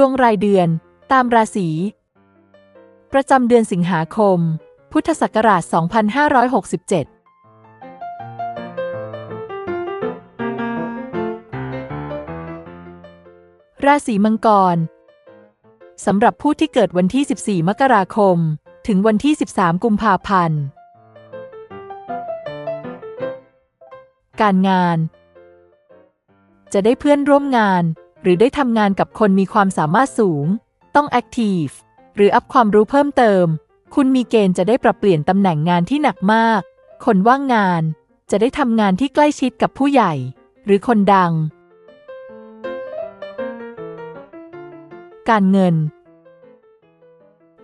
ดวงรายเดือน ตามราศี ประจำเดือนสิงหาคม พุทธศักราช 2567ราศีมังกร สำหรับผู้ที่เกิดวันที่ 14 มกราคม ถึงวันที่ 13 กุมภาพันธ์ การงาน จะได้เพื่อนร่วมงาน หรือได้ทำงานกับคนมีความสามารถสูง ต้องแอคทีฟหรืออัพความรู้เพิ่มเติม คุณมีเกณฑ์จะได้ปรับเปลี่ยนตำแหน่งงานที่หนักมาก คนว่างงาน จะได้ทำงานที่ใกล้ชิดกับผู้ใหญ่ หรือคนดัง การเงิน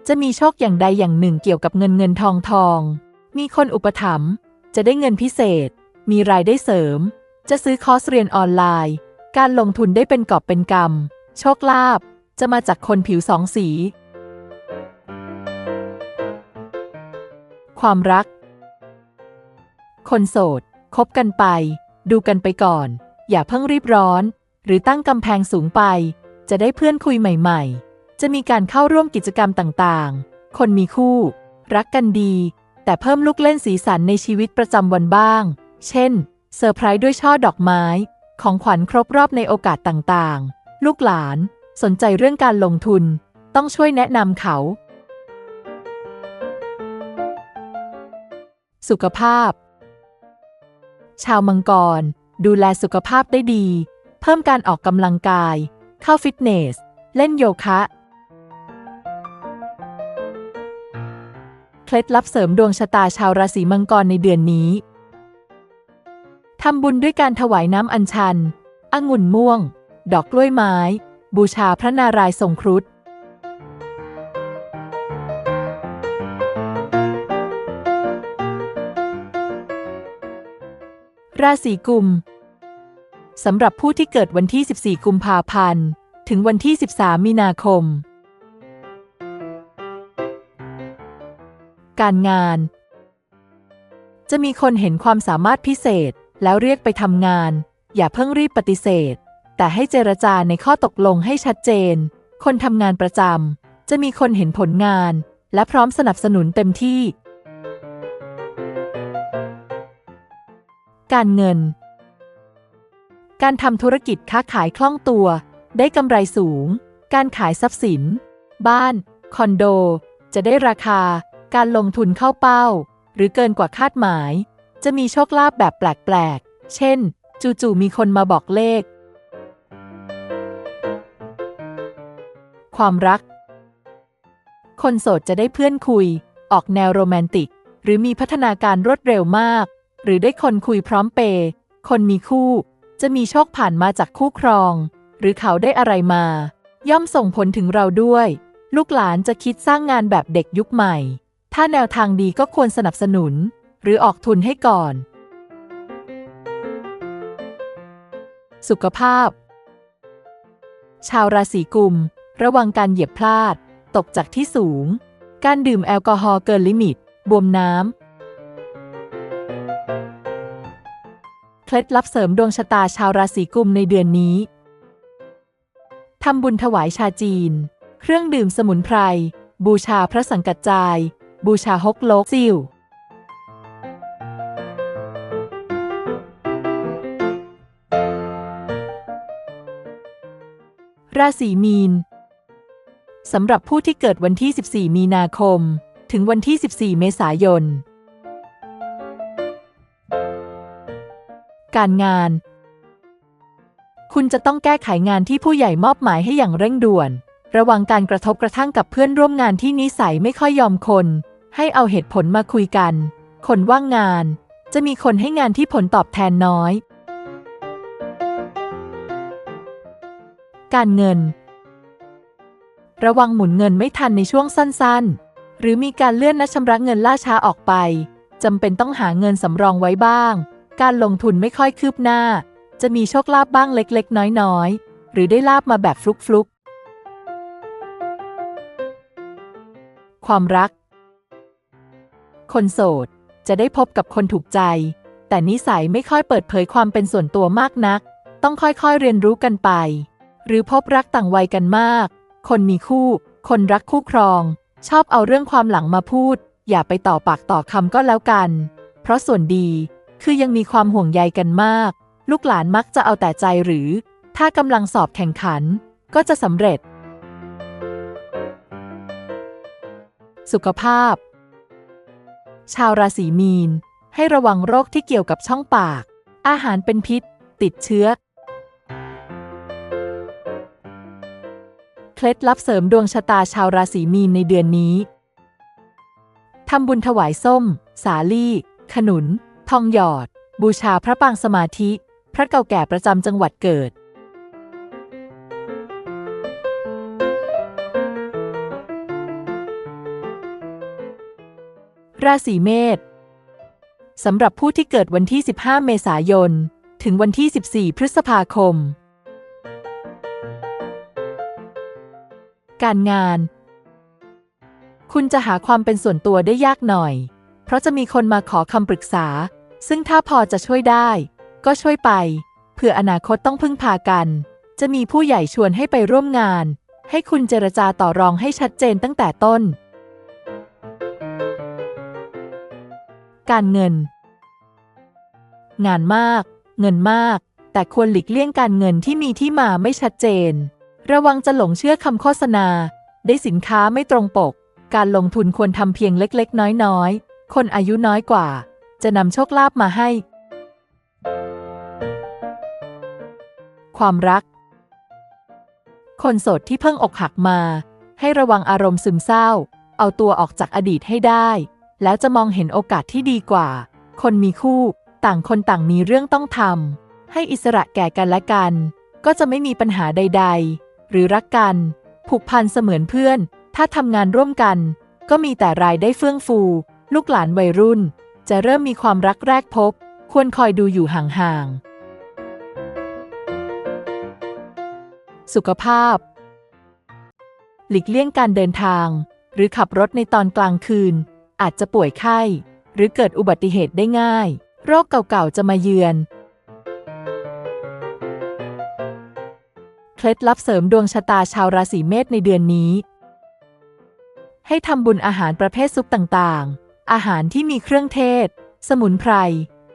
จะมีโชคอย่างใดอย่างหนึ่งเกี่ยวกับเงินเงินทองทอง มีคนอุปถัมภ์จะได้เงินพิเศษ มีรายได้เสริม จะซื้อคอร์สเรียนออนไลน์ การลงทุนได้เป็นกอบเป็นกำโชคลาภจะมาจากคนผิวสองสี ความรัก คนโสด คบกันไป ดูกันไปก่อน อย่าเพิ่งรีบร้อน หรือตั้งกำแพงสูงไป จะได้เพื่อนคุยใหม่ ๆ จะมีการเข้าร่วมกิจกรรมต่างๆ คนมีคู่ รักกันดี แต่เพิ่มลูกเล่นสีสันในชีวิตประจำวันบ้าง เช่น เซอร์ไพรส์ด้วยช่อดอกไม้ ของขวัญครบรอบในโอกาสต่างๆ ลูกหลาน สนใจเรื่องการลงทุน ต้องช่วยแนะนำเขา สุขภาพ ชาวมังกร ดูแลสุขภาพได้ดี เพิ่มการออกกำลังกาย เข้าฟิตเนส เล่นโยคะ เคล็ดลับเสริมดวงชะตาชาวราศีมังกรในเดือนนี้ ทำบุญด้วยการถวายน้ำอัญชัน องุ่นม่วง ดอกกล้วยไม้ บูชาพระนารายณ์ทรงครุฑ ราศีกุม สำหรับผู้ที่เกิดวันที่ 14 กุมภาพันธ์ ถึงวันที่ 13 มีนาคม การงาน จะมีคนเห็นความสามารถพิเศษ แล้วเรียกไปทำงาน อย่าเพิ่งรีบปฏิเสธ แต่ให้เจรจาในข้อตกลงให้ชัดเจน คนทำงานประจำจะมีคนเห็นผลงาน และพร้อมสนับสนุนเต็มที่ การเงิน การทำธุรกิจค้าขายคล่องตัว ได้กำไรสูง การขายทรัพย์สิน บ้าน คอนโด จะได้ราคา การลงทุนเข้าเป้า หรือเกินกว่าคาดหมาย จะมีโชคลาภแบบแปลกๆ เช่น จู่ๆมีคนมาบอกเลข ความรัก คนโสดจะได้เพื่อนคุย ออกแนวโรแมนติก หรือมีพัฒนาการรวดเร็วมาก หรือได้คนคุยพร้อมเปย์คนมีคู่ จะมีโชคผ่านมาจากคู่ครอง หรือเขาได้อะไรมา ย่อมส่งผลถึงเราด้วย ลูกหลานจะคิดสร้างงานแบบเด็กยุคใหม่ ถ้าแนวทางดีก็ควรสนับสนุน หรือออกทุนให้ก่อน สุขภาพ ชาวราศีกุม ระวังการเหยียบพลาด ตกจากที่สูง การดื่มแอลกอฮอล์เกินลิมิต บวมน้ำ เคล็ดลับเสริมดวงชะตาชาวราศีกุมในเดือนนี้ทำบุญถวายชาจีน เครื่องดื่มสมุนไพร บูชาพระสังกัจจาย บูชาฮกโลกซิ่ว ราศีมีนสำหรับผู้ที่เกิดวันที่ 14 มีนาคม ถึงวันที่ 14 เมษายน การงาน คุณจะต้องแก้ไขงานที่ผู้ใหญ่มอบหมายให้อย่างเร่งด่วน ระวังการกระทบกระทั่งกับเพื่อนร่วมงานที่นิสัยไม่ค่อยยอมคน ให้เอาเหตุผลมาคุยกัน คนว่างงาน จะมีคนให้งานที่ผลตอบแทนน้อย การเงิน ระวังหมุนเงินไม่ทันในช่วงสั้นๆ หรือมีการเลื่อนนัดชำระเงินล่าช้าออกไปจำเป็นต้องหาเงินสำรองไว้บ้าง การลงทุนไม่ค่อยคืบหน้า จะมีโชคลาภบ้างเล็กๆ น้อยๆ หรือได้ลาบมาแบบฟลุกๆ ความรัก คนโสดจะได้พบกับคนถูกใจ แต่นิสัยไม่ค่อยเปิดเผยความเป็นส่วนตัวมากนัก ต้องค่อยๆเรียนรู้กันไป หรือพบรักต่างวัยกันมาก คนมีคู่ คนรักคู่ครอง ชอบเอาเรื่องความหลังมาพูด อย่าไปต่อปากต่อคำก็แล้วกัน เพราะส่วนดีคือยังมีความห่วงใยกันมาก ลูกหลานมักจะเอาแต่ใจหรือ ถ้ากำลังสอบแข่งขัน ก็จะสำเร็จ สุขภาพ ชาวราศีมีน ให้ระวังโรคที่เกี่ยวกับช่องปาก อาหารเป็นพิษ ติดเชื้อ เคล็ดลับเสริมดวงชะตาชาวราศีมีนในเดือนนี้ ทำบุญถวายส้ม สาลี่ ขนุน ทองหยอด บูชาพระปางสมาธิ พระเก่าแก่ประจำจังหวัดเกิด ราศีเมษสำหรับผู้ที่เกิดวันที่ 15 เมษายน ถึงวันที่ 14 พฤษภาคม การงาน คุณจะหาความเป็นส่วนตัวได้ยากหน่อย เพราะจะมีคนมาขอคำปรึกษา ซึ่งถ้าพอจะช่วยได้ ก็ช่วยไปเพื่ออนาคตต้องพึ่งพากัน จะมีผู้ใหญ่ชวนให้ไปร่วมงาน ให้คุณเจรจาต่อรองให้ชัดเจนตั้งแต่ต้น การเงิน งานมาก เงินมาก แต่ควรหลีกเลี่ยงการเงินที่มีที่มาไม่ชัดเจน ระวังจะหลงเชื่อคำโฆษณา ได้สินค้าไม่ตรงปก การลงทุนควรทำเพียงเล็กๆ น้อยๆ คนอายุน้อยกว่า จะนำโชคลาภมาให้ ความรัก คนโสดที่เพิ่งอกหักมา ให้ระวังอารมณ์ซึมเศร้า เอาตัวออกจากอดีตให้ได้ แล้วจะมองเห็นโอกาสที่ดีกว่า คนมีคู่ต่างคนต่างมีเรื่องต้องทำให้อิสระแก่กันและกัน ก็จะไม่มีปัญหาใด ๆ หรือรักกัน ผูกพันเสมือนเพื่อน ถ้าทำงานร่วมกัน ก็มีแต่รายได้เฟื่องฟู ลูกหลานวัยรุ่น จะเริ่มมีความรักแรกพบ ควรคอยดูอยู่ห่างๆ สุขภาพ หลีกเลี่ยงการเดินทาง หรือขับรถในตอนกลางคืน อาจจะป่วยไข้ หรือเกิดอุบัติเหตุได้ง่าย โรคเก่าๆ จะมาเยือน เคล็ดลับเสริมดวงชะตาชาวราศีเมษในเดือนนี้ ให้ทำบุญอาหารประเภทซุปต่างๆ อาหารที่มีเครื่องเทศ สมุนไพร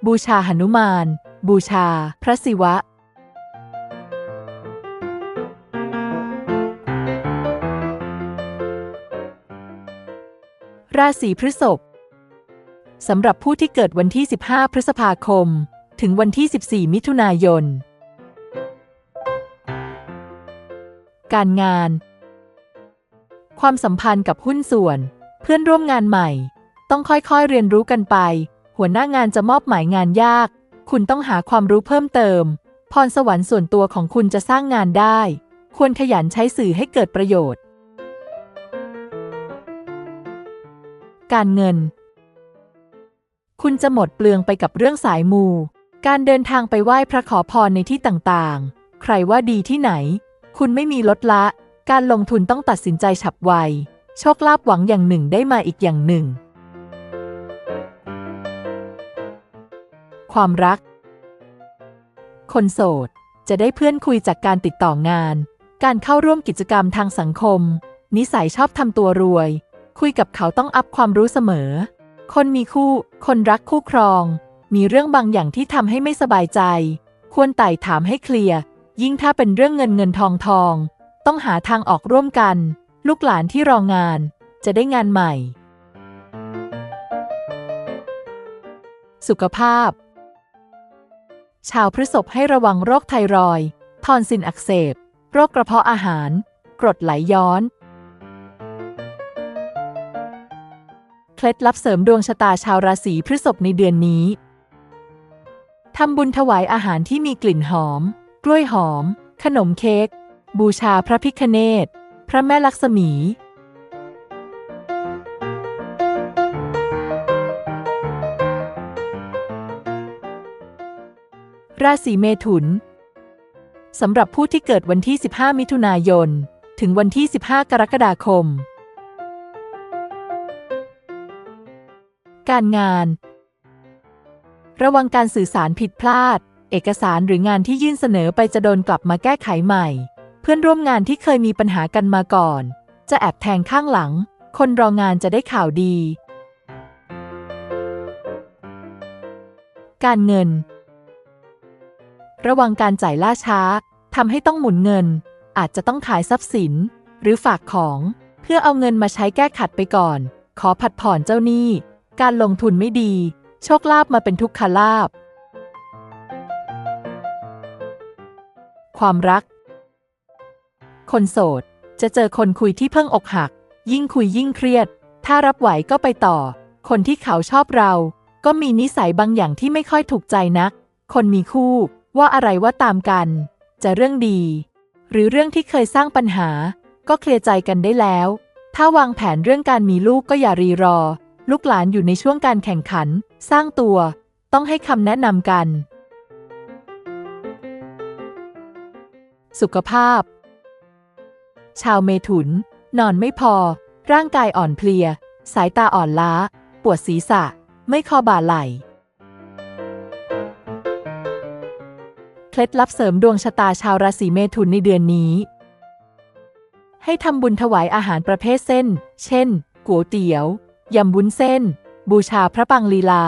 บูชาหนุมาน บูชา พระศิวะ ราศีพฤษภสำหรับผู้ที่เกิดวันที่ 15 พฤษภาคม ถึงวันที่ 14 มิถุนายน การงาน ความสัมพันธ์กับหุ้นส่วน เพื่อนร่วมงานใหม่ ต้องค่อยๆเรียนรู้กันไป หัวหน้างานจะมอบหมายงานยาก คุณต้องหาความรู้เพิ่มเติม พรสวรรค์ส่วนตัวของคุณจะสร้างงานได้ ควรขยันใช้สื่อให้เกิดประโยชน์ การเงิน คุณจะหมดเปลืองไปกับเรื่องสายมู การเดินทางไปไหว้พระขอพรในที่ต่างๆ ใครว่าดีที่ไหน คุณไม่มีลดละ การลงทุนต้องตัดสินใจฉับไว โชคลาภหวังอย่างหนึ่งได้มาอีกอย่างหนึ่ง ความรัก คนโสด จะได้เพื่อนคุยจากการติดต่องาน การเข้าร่วมกิจกรรมทางสังคม นิสัยชอบทำตัวรวย คุยกับเขาต้องอัพความรู้เสมอ คนมีคู่ คนรักคู่ครอง มีเรื่องบางอย่างที่ทำให้ไม่สบายใจ ควรไต่ถามให้เคลียร์ ยิ่งถ้าเป็นเรื่องเงินเงินทองทอง ต้องหาทางออกร่วมกัน ลูกหลานที่รองานจะได้งานใหม่ สุขภาพ ชาวพฤษภให้ระวังโรคไทรอยด์ทอนซิลอักเสบ โรคกระเพาะอาหาร กรดไหลย้อน เคล็ดลับเสริมดวงชะตาชาวราศีพฤษภในเดือนนี้ทำบุญถวายอาหารที่มีกลิ่นหอม กล้วยหอม ขนมเค้ก บูชาพระพิคเนตพระแม่ลักษมี ราศีเมถุน สำหรับผู้ที่เกิดวันที่ 15 มิถุนายน ถึงวันที่ 15 กรกฎาคม การงาน ระวังการสื่อสารผิดพลาด เอกสารหรืองานที่ยื่นเสนอไปจะโดนกลับมาแก้ไขใหม่ เพื่อนร่วมงานที่เคยมีปัญหากันมาก่อน จะแอบแทงข้างหลัง คนรองานจะได้ข่าวดี การเงิน ระวังการจ่ายล่าช้าทำให้ต้องหมุนเงิน อาจจะต้องขายทรัพย์สิน หรือฝากของ เพื่อเอาเงินมาใช้แก้ขัดไปก่อน ขอผัดผ่อนเจ้าหนี้ การลงทุนไม่ดี โชคลาภมาเป็นทุกขลาภ ความรัก คนโสด จะเจอคนคุยที่เพิ่งอกหัก ยิ่งคุยยิ่งเครียด ถ้ารับไหวก็ไปต่อ คนที่เขาชอบเรา ก็มีนิสัยบางอย่างที่ไม่ค่อยถูกใจนัก คนมีคู่ ว่าอะไรว่าตามกัน จะเรื่องดี หรือเรื่องที่เคยสร้างปัญหา ก็เคลียร์ใจกันได้แล้ว ถ้าวางแผนเรื่องการมีลูกก็อย่ารีรอ ลูกหลานอยู่ในช่วงการแข่งขัน สร้างตัว ต้องให้คำแนะนำกัน สุขภาพ ชาวเมถุน นอนไม่พอ ร่างกายอ่อนเพลีย สายตาอ่อนล้า ปวดศีรษะ ไม่คอบ่าไหลเคล็ดลับเสริมดวงชะตาชาวราศีเมถุนในเดือนนี้ ให้ทำบุญถวายอาหารประเภทเส้น เช่น ก๋วยเตี๋ยว ยำวุ้นเส้น บูชาพระปังลีลา